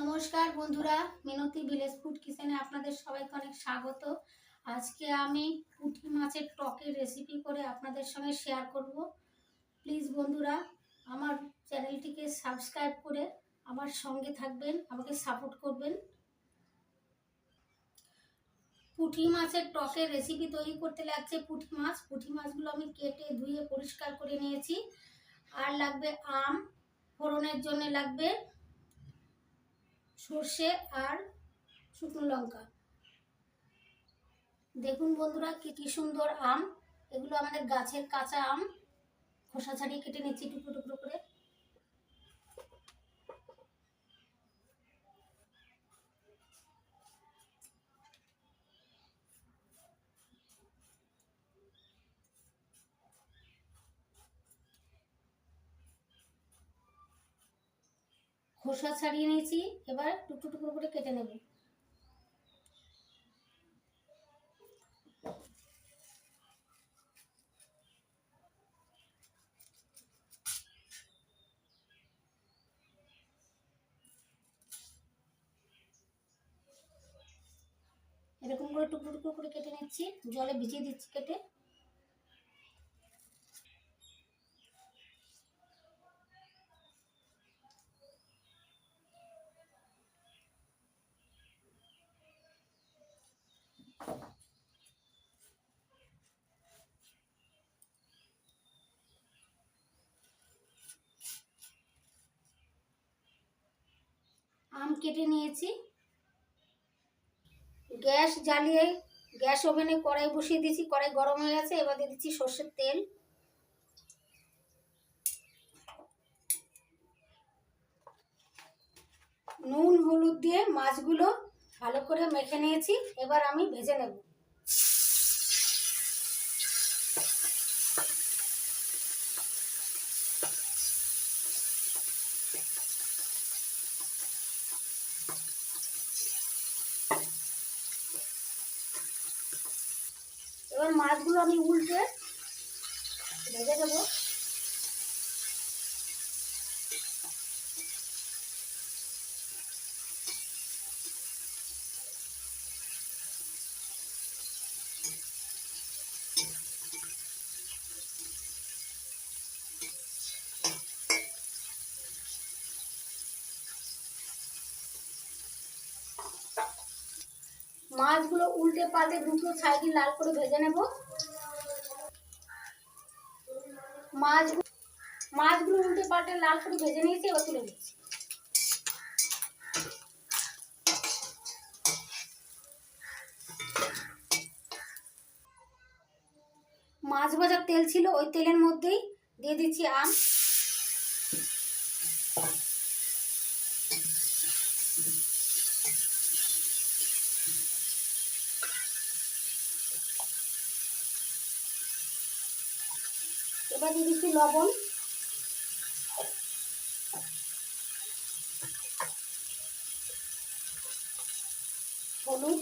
নমস্কার বন্ধুরা, মিনতি village food কিচেনে আপনাদের সবাইকে অনেক স্বাগত। আজকে আমি পুঁটি মাছের টকের রেসিপি করে আপনাদের সঙ্গে শেয়ার করব। প্লিজ বন্ধুরা, আমার চ্যানেলটিকে সাবস্ক্রাইব করে আমার সঙ্গে থাকবেন, আমাকে সাপোর্ট করবেন। পুঁটি মাছের টকের রেসিপি তৈরি করতে লাগছে পুঁটি মাছ। পুঁটি মাছগুলো আমি কেটে ধুয়ে পরিষ্কার করে নিয়েছি। আর লাগবে আম, ফোড়নের জন্য লাগবে সর্ষে আর শুকনো লঙ্কা। দেখুন বন্ধুরা কি কি সুন্দর আম। এগুলো আমাদের গাছের কাঁচা আম। খোসা ছাড়িয়ে কেটে নিচ্ছি টুকরো টুকরো করে। খোসা ছাড়িয়ে নিয়েছি, এবার টুকরো টুকরো করে কেটে নেব। এরকম করে টুকরো টুকরো করে কেটে নিচ্ছি, জলে ভিজিয়ে দিচ্ছি কেটে। কেটে নিয়েছি। গ্যাস জ্বালিয়ে, গ্যাস ওভেনে কড়াই বসিয়ে দিয়েছি। কড়াই গরম হয়ে গেছে, এবার দিয়ে দিচ্ছি সর্ষের তেল। নুন, হলুদ দিয়ে মাছগুলো ভালো করে মেখে নিয়েছি। এবার আমি ভেজে নেব। এবার মাছগুলো আমি উল্টে ভেজে দেবো মাছগুলো উল্টে পাল্টে দুটো সাইডে লাল করে ভেজে নেব। মাছ মাছগুলো উল্টে পাল্টে লাল করে ভেজে নিয়েছি, এবার তুলে নিচ্ছি। মাছ ভাজার তেল ছিল, ওই তেলের মধ্যেই দিয়ে দিচ্ছি আম। এবার দিয়ে দিচ্ছি লবণ। হলুদ।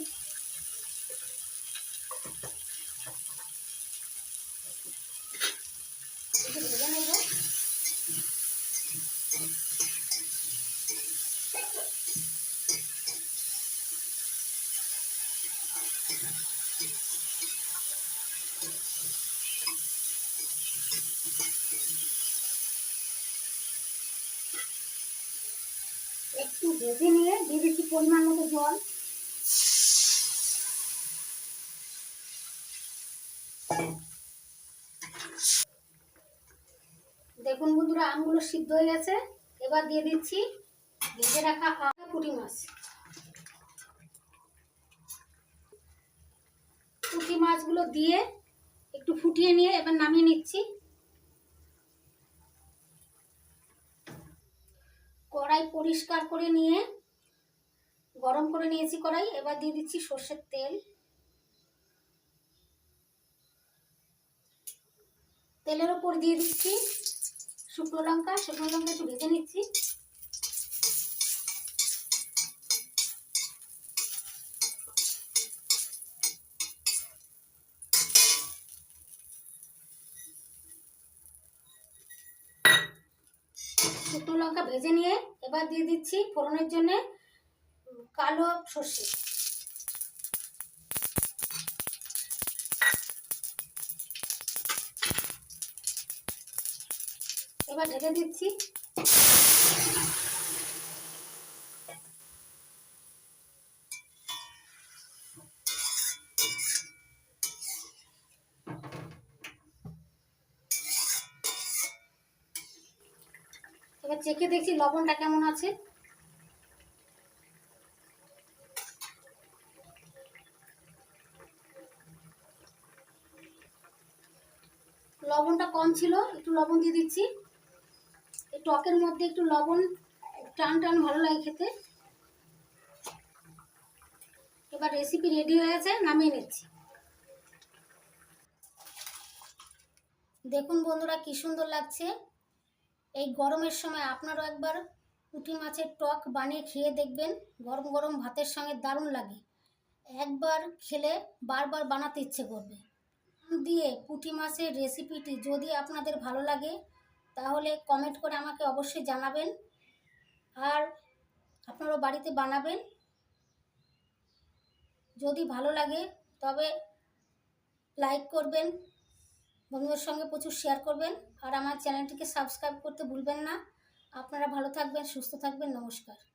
ভেজে নিয়ে দিয়ে দিচ্ছি পরিমাণ মতো জল। দেখুন বন্ধুরা, আমগুলো সিদ্ধ হয়ে গেছে। এবার দিয়ে দিচ্ছি ভেজে রাখা পুঁটি মাছ। পুঁটি মাছগুলো দিয়ে একটু ফুটিয়ে নিয়ে এবার নামিয়ে নিচ্ছি কড়াই পরিষ্কার করে নিয়ে, গরম করে নিয়েছি কড়াই, এবার দিয়ে দিচ্ছি সর্ষের তেল। তেলের ওপর দিয়ে দিচ্ছি শুকনো লঙ্কা শুকনো লঙ্কা একটু ভেজে নিচ্ছি। শুকনো লঙ্কা ভেজে নিয়ে এবার দিয়ে দিচ্ছি ফোড়নের জন্যে কালো সর্ষে। এবার ঢেকে দিচ্ছি। চেখে দেখছি লবণটা কেমন আছে। লবণটা কম ছিল, একটু লবণ দিয়ে দিচ্ছি। এই টকের মধ্যে একটু লবণ, টান টান ভালো লাগে খেতে। এবার রেসিপি রেডি হয়ে গেছে, নামিয়ে নিচ্ছি। দেখুন বন্ধুরা, কি সুন্দর লাগছে। এই গরমের সময় আপনারাও একবার পুঁটি মাছের টক বানিয়ে খেয়ে দেখবেন, গরম গরম ভাতের সঙ্গে দারুণ লাগে। একবার খেলে বারবার বানাতে ইচ্ছে করবে। দিয়ে পুঁটি মাছের রেসিপিটি যদি আপনাদের ভালো লাগে, তাহলে কমেন্ট করে আমাকে অবশ্যই জানাবেন আর আপনারাও বাড়িতে বানাবেন। যদি ভালো লাগে তবে লাইক করবেন বন্ধুদের সঙ্গে প্রচুর শেয়ার করবেন। আর আমার চ্যানেলটিকে সাবস্ক্রাইব করতে ভুলবেন না। আপনারা ভালো থাকবেন, সুস্থ থাকবেন, নমস্কার।